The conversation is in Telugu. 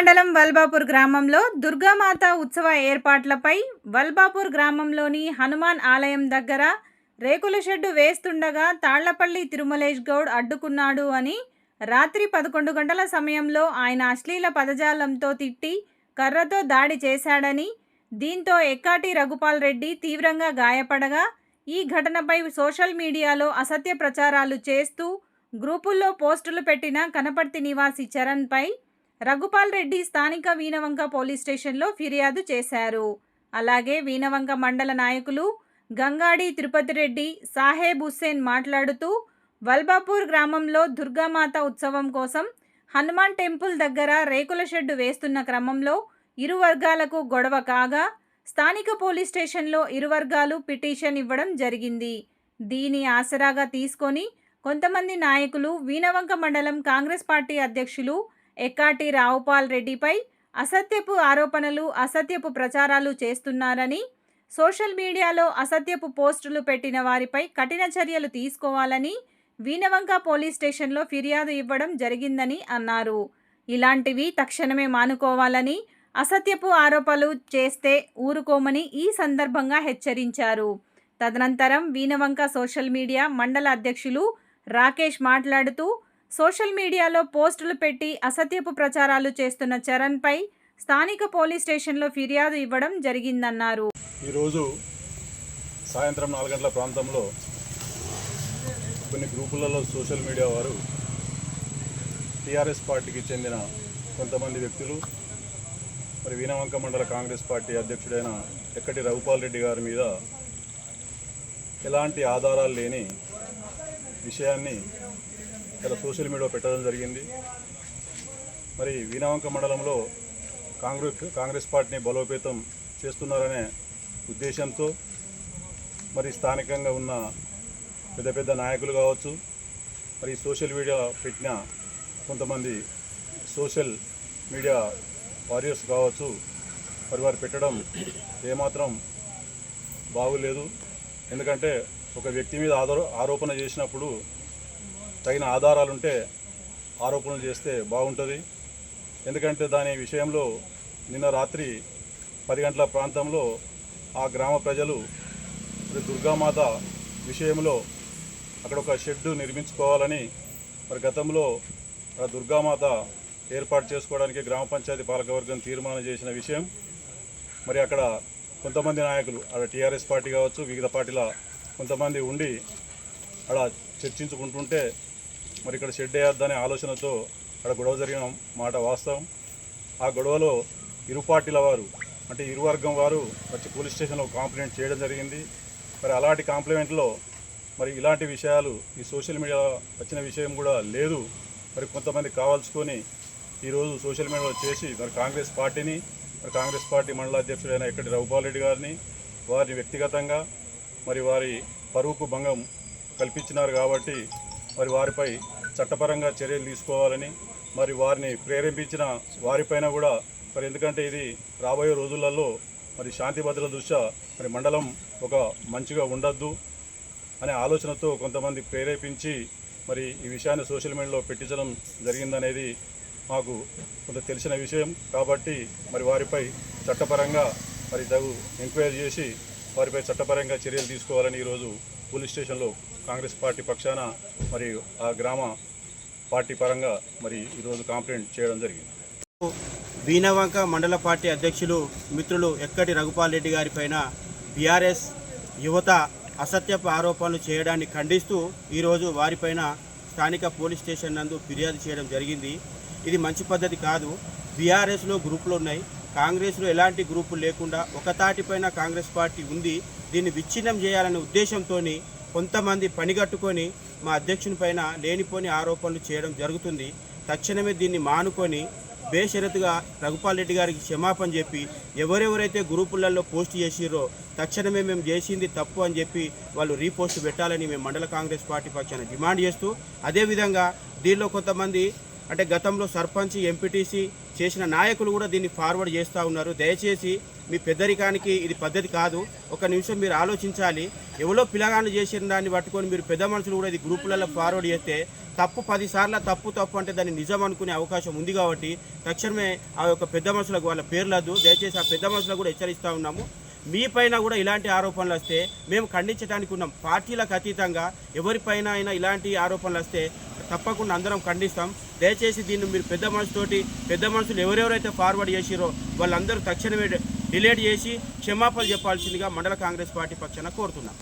మండలం వల్బాపూర్ గ్రామంలో దుర్గామాత ఉత్సవ ఏర్పాట్లపై వల్బాపూర్ గ్రామంలోని హనుమాన్ ఆలయం దగ్గర రేకుల షెడ్డు వేస్తుండగా తాళ్ళపల్లి తిరుమలేష్ గౌడ్ అడ్డుకున్నాడు అని రాత్రి పదకొండు గంటల సమయంలో ఆయన అశ్లీల పదజాలంతో తిట్టి కర్రతో దాడి చేశాడని దీంతో ఎక్కాటి రఘుపాల్ రెడ్డి తీవ్రంగా గాయపడగా ఈ ఘటనపై సోషల్ మీడియాలో అసత్య ప్రచారాలు చేస్తూ గ్రూపుల్లో పోస్టులు పెట్టిన కనపర్తి నివాసి చరణ్పై రఘుపాల్ రెడ్డి స్థానిక వీనవంక పోలీస్ స్టేషన్లో ఫిర్యాదు చేశారు. అలాగే వీణవంక మండల నాయకులు గంగాడి తిరుపతి రెడ్డి సాహేబ్ హుస్సేన్ మాట్లాడుతూ వల్బాపూర్ గ్రామంలో దుర్గామాత ఉత్సవం కోసం హనుమాన్ టెంపుల్ దగ్గర రేకుల షెడ్డు వేస్తున్న క్రమంలో ఇరు వర్గాలకు గొడవ కాగా స్థానిక పోలీస్ స్టేషన్లో ఇరు వర్గాలు పిటిషన్ ఇవ్వడం జరిగింది. దీని ఆసరాగా తీసుకొని కొంతమంది నాయకులు వీణవంక మండలం కాంగ్రెస్ పార్టీ అధ్యక్షులు ఎక్కాటి రావుపాల్ రెడ్డిపై అసత్యపు ఆరోపణలు అసత్యపు ప్రచారాలు చేస్తున్నారని సోషల్ మీడియాలో అసత్యపు పోస్టులు పెట్టిన వారిపై కఠిన చర్యలు తీసుకోవాలని వీనవంక పోలీస్ స్టేషన్లో ఫిర్యాదు ఇవ్వడం జరిగిందని అన్నారు. ఇలాంటివి తక్షణమే మానుకోవాలని అసత్యపు ఆరోపణలు చేస్తే ఊరుకోమని ఈ సందర్భంగా హెచ్చరించారు. తదనంతరం వీనవంక సోషల్ మీడియా మండల అధ్యక్షులు రాకేష్ మాట్లాడుతూ సోషల్ మీడియాలో పోస్టులు పెట్టి అసత్యపు ప్రచారాలు చేస్తున్న చరణ్పై స్థానిక పోలీస్ స్టేషన్లో ఫిర్యాదు ఇవ్వడం జరిగిందన్నారు. ఈరోజు సాయంత్రం నాలుగు గంటల ప్రాంతంలో కొన్ని గ్రూపులలో సోషల్ మీడియా వారు టీఆర్ఎస్ పార్టీకి చెందిన కొంతమంది వ్యక్తులు మరి వీణవంక మండల కాంగ్రెస్ పార్టీ అధ్యక్షుడైన ఎక్కటి రఘుపాల్ రెడ్డి గారి మీద ఎలాంటి ఆధారాలు లేని విషయాన్ని ఇలా సోషల్ మీడియా పెట్టడం జరిగింది. మరి వీణావంక మండలంలో కాంగ్రెస్ కాంగ్రెస్ పార్టీని బలోపేతం చేస్తున్నారనే ఉద్దేశంతో మరి స్థానికంగా ఉన్న పెద్ద పెద్ద నాయకులు కావచ్చు మరి సోషల్ మీడియా పెట్టిన కొంతమంది సోషల్ మీడియా వారియర్స్ కావచ్చు మరి వారు పెట్టడం ఏమాత్రం బాగులేదు. ఎందుకంటే ఒక వ్యక్తి మీద ఆరోపణ చేసినప్పుడు తగిన ఆధారాలు ఉంటే ఆరోపణలు చేస్తే బాగుంటుంది. ఎందుకంటే దాని విషయంలో నిన్న రాత్రి పది గంటల ప్రాంతంలో ఆ గ్రామ ప్రజలు మరి దుర్గామాత విషయంలో అక్కడ ఒక షెడ్డు నిర్మించుకోవాలని మరి గతంలో ఆ దుర్గామాత ఏర్పాటు చేసుకోవడానికి గ్రామ పంచాయతీ పాలకవర్గం తీర్మానం చేసిన విషయం. మరి అక్కడ కొంతమంది నాయకులు అక్కడ టీఆర్ఎస్ పార్టీ కావచ్చు వివిధ పార్టీల కొంతమంది ఉండి అక్కడ చర్చించుకుంటుంటే మరి ఇక్కడ షెడ్ వేయొద్దనే ఆలోచనతో అక్కడ గొడవ జరిగిన మాట వాస్తవం. ఆ గొడవలో ఇరు పార్టీల వారు అంటే ఇరు వర్గం వారు వచ్చి పోలీస్ స్టేషన్లో కాంప్లైంట్ చేయడం జరిగింది. మరి అలాంటి కాంప్లైంట్లో మరి ఇలాంటి విషయాలు ఈ సోషల్ మీడియా వచ్చిన విషయం కూడా లేదు. మరి కొంతమంది కావాల్సుకొని ఈరోజు సోషల్ మీడియాలో చేసి మరి కాంగ్రెస్ పార్టీని మరి కాంగ్రెస్ పార్టీ మండల అధ్యక్షుడైన ఇక్కడి రఘుపాల్ రెడ్డి గారిని వారిని వ్యక్తిగతంగా మరి వారి పరువుకు భంగం కల్పించినారు కాబట్టి మరి వారిపై చట్టపరంగా చర్యలు తీసుకోవాలని మరి వారిని ప్రేరేపించిన వారిపైన కూడా మరి ఎందుకంటే ఇది రాబోయే రోజులలో మరి శాంతి భద్రత దృష్ట్యా మరి మండలం ఒక మంచిగా ఉండద్దు అనే ఆలోచనతో కొంతమంది ప్రేరేపించి మరి ఈ విషయాన్ని సోషల్ మీడియాలో పెట్టించడం జరిగిందనేది మాకు కొంత తెలిసిన విషయం. కాబట్టి మరి వారిపై చట్టపరంగా మరి తగు ఎంక్వైరీ చేసి వారిపై చట్టపరంగా చర్యలు తీసుకోవాలని ఈరోజు పోలీస్ స్టేషన్లో కాంగ్రెస్ పార్టీ పక్షాన మరి ఆ గ్రామ పార్టీ పరంగా మరి ఈరోజు కంప్లైంట్ చేయడం జరిగింది. వీణవంక మండల పార్టీ అధ్యక్షులు మిత్రులు ఎక్కడి రఘుపాల్ రెడ్డి గారి పైన బీఆర్ఎస్ యువత అసత్యపు ఆరోపణలు చేయడాన్ని ఖండిస్తూ ఈరోజు వారిపైన స్థానిక పోలీస్ స్టేషన్ నందు ఫిర్యాదు చేయడం జరిగింది. ఇది మంచి పద్ధతి కాదు. బీఆర్ఎస్లో గ్రూపులు ఉన్నాయి. కాంగ్రెస్లో ఎలాంటి గ్రూపులు లేకుండా ఒకతాటిపైన కాంగ్రెస్ పార్టీ ఉంది దీన్ని విచ్ఛిన్నం చేయాలనే ఉద్దేశంతో కొంతమంది పనిగట్టుకొని మా అధ్యక్షుని పైన లేనిపోని ఆరోపణలు చేయడం జరుగుతుంది. తక్షణమే దీన్ని మానుకొని బేషరతుగా రఘుపాల్ రెడ్డి గారికి క్షమాపణ చెప్పి ఎవరెవరైతే గ్రూపులలో పోస్ట్ చేసిరో తక్షణమే మేము చేసింది తప్పు అని చెప్పి వాళ్ళు రీపోస్ట్ పెట్టాలని మేము మండల కాంగ్రెస్ పార్టీ పక్షాన డిమాండ్ చేస్తూ అదేవిధంగా దీనిలో కొంతమంది అంటే గతంలో సర్పంచ్ ఎంపీటీసీ చేసిన నాయకులు కూడా దీన్ని ఫార్వర్డ్ చేస్తూ ఉన్నారు. దయచేసి మీ పెద్దరికానికి ఇది పద్ధతి కాదు. ఒక నిమిషం మీరు ఆలోచించాలి. ఎవరో పిల్లగాళ్ళు చేసిన దాన్ని పట్టుకొని మీరు పెద్ద మనుషులు కూడా ఇది గ్రూపులలో ఫార్వర్డ్ చేస్తే తప్పు పదిసార్లు తప్పు తప్పు అంటే దాన్ని నిజం అనుకునే అవకాశం ఉంది కాబట్టి తక్షణమే ఆ యొక్క పెద్ద మనుషులకు వాళ్ళ పేర్లద్దు దయచేసి ఆ పెద్ద మనుషులకు కూడా హెచ్చరిస్తూ ఉన్నాము. మీ పైన కూడా ఇలాంటి ఆరోపణలు వస్తే మేము ఖండించడానికి ఉన్నాం. పార్టీలకు అతీతంగా ఎవరిపైన అయినా ఇలాంటి ఆరోపణలు వస్తే తప్పకుండా అందరం ఖండిస్తాం. దయచేసి దీన్ని మీరు పెద్ద మనసుతోటి పెద్ద మనుషులు ఎవరెవరైతే ఫార్వర్డ్ చేసిరో వాళ్ళందరూ తక్షణమే డిలేట్ చేసి క్షమాపణ చెప్పాల్సిందిగా మండల కాంగ్రెస్ పార్టీ పక్షాన కోరుతున్నాం.